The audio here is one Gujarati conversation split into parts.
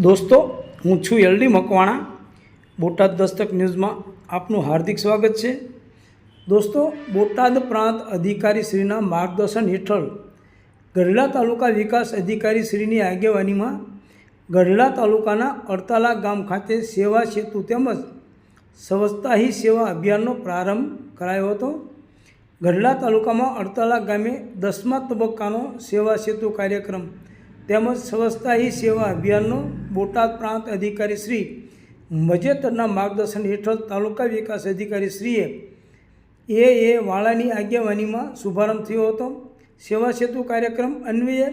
દોસ્તો, હું છું એલડી મકવાણા, બોટાદ દસ્તક ન્યૂઝમાં આપનું હાર્દિક સ્વાગત છે. દોસ્તો, બોટાદ પ્રાંત અધિકારી શ્રીના માર્ગદર્શન હેઠળ ગઢડા તાલુકા વિકાસ અધિકારી શ્રીની આગેવાનીમાં ગઢડા તાલુકાના અડતાલા ગામ ખાતે સેવા સેતુ તેમજ સ્વચ્છતાહી સેવા અભિયાનનો પ્રારંભ કરાયો હતો. ગઢડા તાલુકામાં અડતાલા ગામે દસમા તબક્કાનો સેવા સેતુ કાર્યક્રમ તેમજ સ્વચ્છતા હી સેવા અભિયાનનો બોટાદ પ્રાંત અધિકારી શ્રી મજેતરના માર્ગદર્શન હેઠળ તાલુકા વિકાસ અધિકારી શ્રીએ એ એ વાળાની આગેવાનીમાં શુભારંભ થયો હતો. સેવા સેતુ કાર્યક્રમ અન્વયે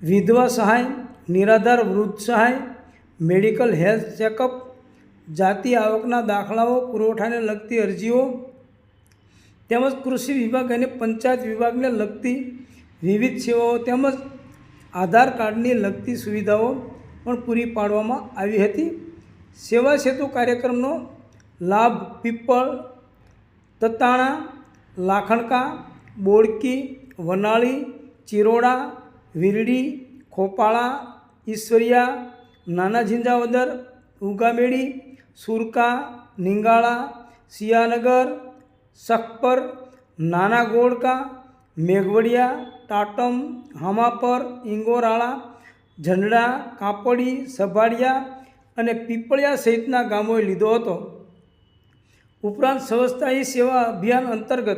વિધવા સહાય, નિરાધાર વૃદ્ધ સહાય, મેડિકલ હેલ્થ ચેકઅપ, જાતિ આવકના દાખલાઓ, પુરવઠાને લગતી અરજીઓ તેમજ કૃષિ વિભાગ અને પંચાયત વિભાગને લગતી વિવિધ સેવાઓ તેમજ આધાર કાર્ડની લગતી સુવિધાઓ પણ પૂરી પાડવામાં આવી હતી. સેવા સેતુ કાર્યક્રમનો લાભ પીપળ, તતાણા, લાખણકા, બોડકી, વનાળી, ચિરોડા, વિરડી, ખોપાળા, ઈશ્વરિયા, નાના ઝીંઝાવદર, ઉગામેડી, સુરકા, નિંગાળા સિયાનગર સખપર, નાના ગોળકા મેઘવડિયા ટાટમ હામાપર, ઇંગોરાળા, ઝંડા, કાપડી, સભાડિયા અને પીપળિયા સહિતના ગામોએ લીધો હતો. ઉપરાંત સ્વચ્છતા સેવા અભિયાન અંતર્ગત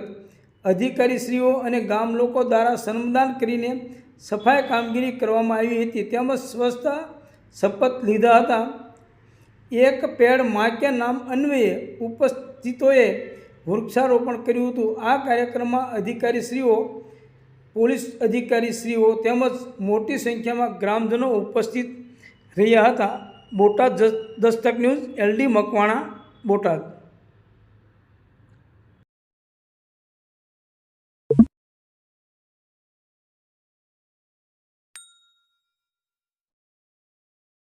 અધિકારીશ્રીઓ અને ગામ લોકો દ્વારા શ્રમદાન કરીને સફાઈ કામગીરી કરવામાં આવી હતી. તેમજ સ્વચ્છતા શપથ લીધા હતા. એક પેડ માકે નામ અન્વયે ઉપસ્થિતોએ વૃક્ષારોપણ કર્યું હતું. આ કાર્યક્રમમાં અધિકારીશ્રીઓ, પોલીસ અધિકારીશ્રીઓ તેમજ મોટી સંખ્યામાં ગ્રામજનો ઉપસ્થિત રહ્યા હતા. Botad Dastak news LD Makwana, Botad.